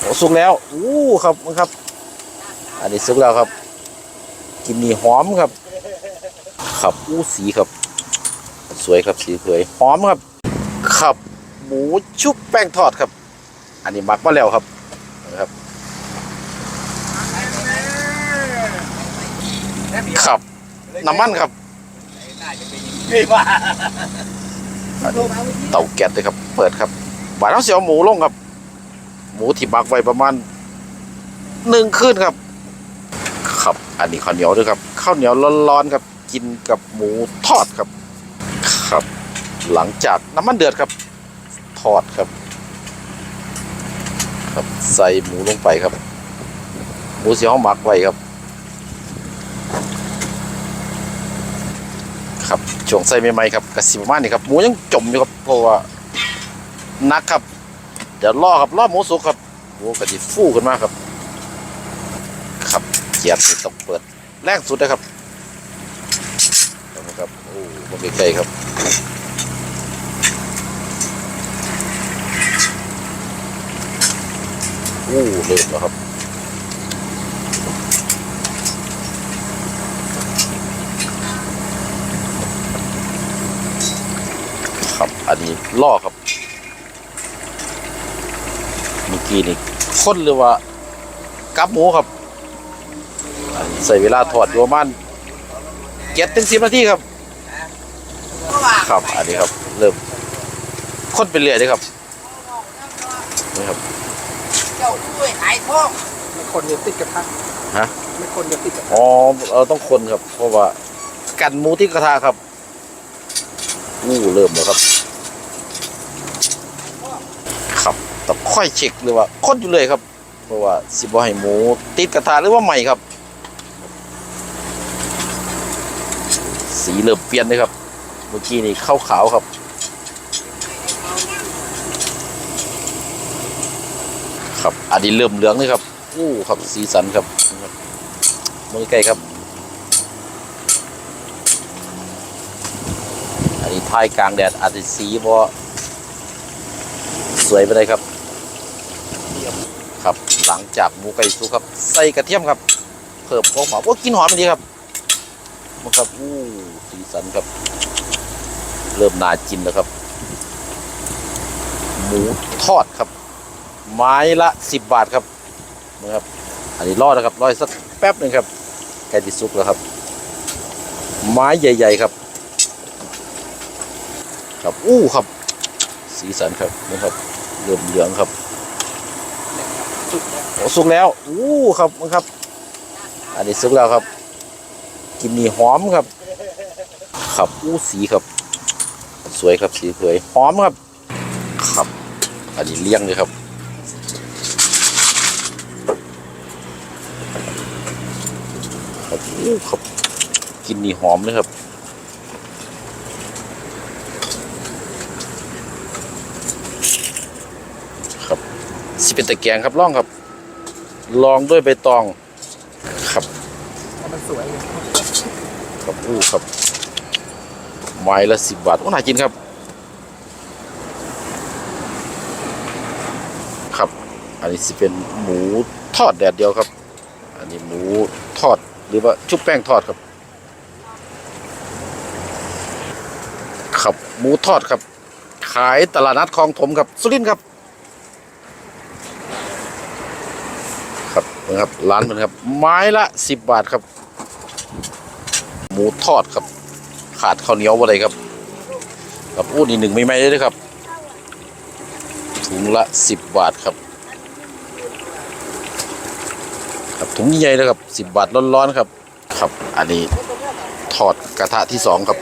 โอ้สุกแล้วอู้ครับมึงครับ อันนี้สุกแล้วครับ กินนี่หอมครับครับอู้สีครับ สวยครับสีสวยหอมครับครับหมูชุบแป้งทอดครับ อันนี้หมักมาแล้วครับนะครับครับน้ำมันครับนี่ว่าเตาแก๊สเลยครับ เปิดครับบาดน้ำเสียวหมูลงครับ หมูที่หมักไว้ประมาณหนึ่งคืนครับ ครับ อันนี้ข้าวเหนียวด้วยครับข้าวเหนียวร้อนๆครับ กินกับหมูทอดครับ ครับ หลังจากน้ำมันเดือดครับ ทอดครับ ครับใส่หมูลงไปครับ หมูเสียวหมักไว้ครับ ครับช่วงใส่ใหม่ๆครับกระสิประมาณนี้ครับหมูยังจมอยู่ครับเพราะว่านักครับ เดี๋ยวรอครับรอหมูสุกครับหมูกระดิฟูขึ้นมาครับ ครับเกียร์นี่ต้องเปิดแรงสุดนะครับนะครับโอ้มันใกล้ๆครับโอ้เริ่มแล้วครับครับอันนี้ล่อครับ เมื่อ กี้นี่ข้นหรือว่ากับหมูครับอันนี้ใส่เวลาทอดอยู่ประมาณเจ็ดถึงสิบนาทีครับ ครับ อันนี้ครับ เริ่มข้นไปเรื่อยเลยครับนี่ครับเจ้าด้วยขายทองไม่คนจะติดกระทะฮะไม่คนจะติดกระทะอ๋อเราต้องคนครับ เพราะว่ากันหมูที่กระทะครับอู้เริ่มแล้วครับครับต้อง ค่อยเช็คหรือว่าคนอยู่เลยครับ เพราะว่าสิบ่ให้หมู ติดกระทะหรือว่าใหม่ครับ สีเริ่มเปลี่ยนเลยครับ เมื่อกี้นี่ขาวๆครับ ครับอันนี้เริ่มเหลืองเลยครับอู้ครับสีสันครับมือใกล้ครับอันนี้ท้ายกลางแดดอาจจะสีบ่สวยไปเลยครับ ครับหลังจากหมูไก่สุกครับ ใส่กระเทียมครับเพิ่มความหอมโอ้กินหอมดีครับมันครับอู้สีสันครับ เริ่มน่ากินแล้วครับ หมูทอดครับ ไม้ละสิบบาทครับนะครับ อันนี้รอดนะครับรอดสักแป๊บหนึ่งครับใกล้ที่สุกแล้วครับ ไม้ใหญ่ ๆครับ ครับอู้ครับ สีสันครับนะครับเริ่มเหลืองครับ สุกแล้วอู้ครับครับ อันนี้สุกแล้วครับกินนี่หอมครับครับอู้สีครับ สวยครับสีสวยหอมครับ ครับ อันนี้เลี้ยงเลยครับครับอู้ครับกินนี่หอมเลยครับครับสิเป็นตะแกรงครับล่องครับ ลองด้วยใบตอง ครับเพราะมันสวยครับอู้ครับไม้ละสิบบาทโอ้น่ากินครับ ครับ อันนี้สิเป็นหมูทอดแดดเดียวครับ อันนี้หมูทอดหรือว่าชุบแป้งทอดครับ ครับหมูทอดครับ ขายตลาดนัดคลองถมครับ สุรินทร์ครับ ครับนะครับร้านมันครับ ไม้ละสิบบาทครับ หมูทอดครับ ขาดข้าวเหนียวอะไรครับกับอู้นี่หนึ่งไม่ไม่ได้เลยครับ ถุงละสิบบาทครับครับถุงใหญ่เลยครับสิบบาทร้อนๆครับ ครับ อันนี้ทอดกระทะที่สองครับ